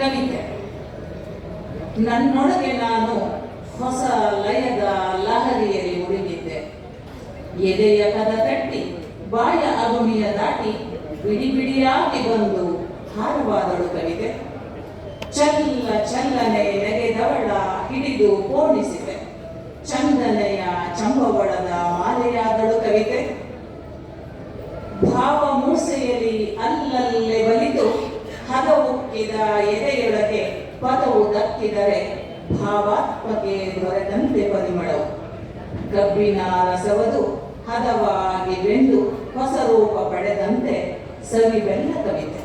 ಕವಿತೆ ನನ್ನೊಳಗೆ ನಾನು ಹೊಸ ಲಯದ ಲಹರಿಯಲ್ಲಿ ಮುಳುಗಿದ್ದೆ. ಎದೆಯ ಕದ ತಟ್ಟಿ, ಬಾಯ ಅಗುಮಿಯ ದಾಟಿ, ಬಿಡಿ ಬಿಡಿಯಾಗಿ ಬಂದು ಹಾರವಾದಳು ಕವಿತೆ ಚಲ್ಲ ಚಲ್ಲನೆ ನೆಗೆದವಳ ಹಿಡಿದು ಪೋಣಿಸಿದೆ. ಚಂದನೆಯ ಚಂಬವಳದ ಮಾಲೆಯಾದಳು ಕವಿತೆ. ಭಾವ ಮೂಸೆಯಲ್ಲಿ ಅಲ್ಲಲ್ಲೇ ಬಲಿದು ಹದವುಕ್ಕಿದ ಎದೆಯೊಳಗೆ ಪದವು ದಕ್ಕಿದರೆ ಭಾವಾತ್ಮಕೆ ದೊರೆತಂತೆ ಪರಿಮಳವು. ಕಬ್ಬಿನ ರಸವದು ಹದವಾಗಿ ಬೆಂದು ಹೊಸ ರೂಪ ಪಡೆದಂತೆ ಸವಿಬೆಲ್ಲ ಕವಿತೆ.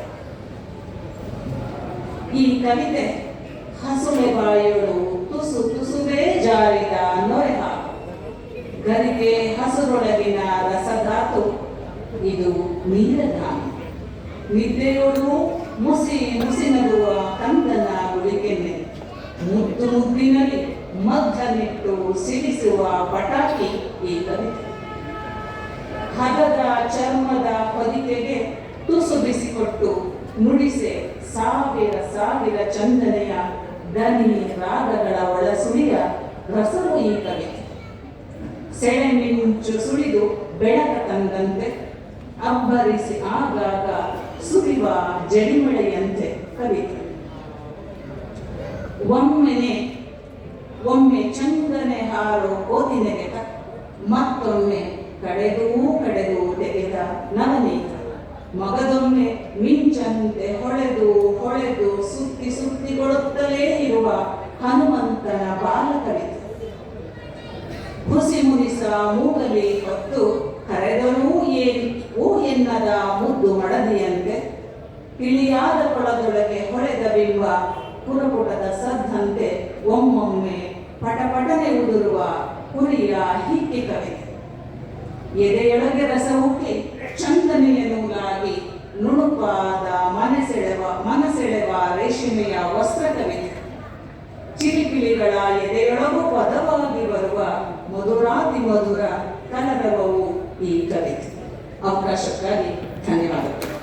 ಈ ಕವಿತೆ ಹಸುವೆ ಬಾಯೊಳು ತುಸು ತುಸುವೇ ಜಾರಿದ ನೊರೆ ಗರಿಗೆ ಹಸುರೊಳಗಿನ ರಸಧಾತು, ಇದು ನೀರಧಾಮ ನಿದ್ದೆಯೋಳು ಮುಸಿ ಮುಸಿನಗುವ ಕಂದನ ಗುಳಿಕೆನ್ನೆ ಮುದ್ದು ಮುದ್ದಿನಲ್ಲಿ ಮಗ್ಗನಿಟ್ಟು ಸಿಡಿಸುವ ಪಟಾಕಿ ಈ ಕವಿತೆ. ಹದದ ಚರ್ಮದ ಹೊದಿಕೆಗೆ ತುಸು ಬಿಸಿಕೊಟ್ಟು ನುಡಿಸೆ ಸಾವಿರ ಸಾವಿರ ಚಂದನೆಯ ದನಿ ರಾಗಗಳ ಒಳಸುಳಿಯ ರಸವು ಈ ಕವಿತೆ. ಸೆಳೆ ಮಿಂಚು ಸುಳಿದು ಬೆಳಕ ತಂದಂತೆ ಅಬ್ಬರಿಸಿ ಆಗಾಗ ಸುರಿವ ಜಡಿಮಳೆಯಂತೆ ಕವಿತೆ. ಒಮ್ಮೆನೆ, ಒಮ್ಮೆ ಚಂದನೆ ಹಾರೋ ಕೋತಿನೆಗೆ ತ ಮತ್ತೊಮ್ಮೆ ಕಡೆದೂ ಕಡೆದು ತೆಗೆದ ನವನೀತ ಮಗದೊಮ್ಮೆ ಮಿಂಚಂತೆ ಹೊಳೆದು ಹೊಳೆದು ಸುತ್ತಿ ಸುತ್ತಿಗೊಳ್ಳುತ್ತಲೇ ಇರುವ ಹನುಮಂತನ ಬಾಲ ಕವಿತೆ. ಹುಸಿ ಮುನಿಸ ಮೂಗಲಿ ಹೊತ್ತು ಕರೆದರೂ ಏನು ಓ ಎನ್ನದ ಮುದ್ದು ಮಡದಿಯಂತೆ. ಇಳಿಯಾದ ಕೊಳದೊಳಗೆ ಹೊಳೆದ ಬಿಂಬ ಕುರುಪುಟದ ಸದ್ದಂತೆ ಒಮ್ಮೊಮ್ಮೆ ಪಟಪಟನೆ ಉದುರುವ ಕುರಿಯ ಹಿಕ್ಕಿ ಕವಿತೆ ಎದೆಯೊಳಗೆ ರಸ ಹುಟ್ಟಿ ಚಂದನೆಯ ನೂಲಾಗಿ ನುಣುಪಾದ ಮನಸೆಳೆವ ಮನಸೆಳೆವ ರೇಷ್ಮೆಯ ವಸ್ತ್ರ ಕವಿತೆ ಚಿಲಿಪಿಲಿಗಳ ಎದೆಯೊಳಗೂ ಬರುವ ದೂರ ಕನ್ನಡವೂ ಈ ಕವಿತೆ. ಅವಕಾಶಕ್ಕಾಗಿ ಧನ್ಯವಾದಗಳು.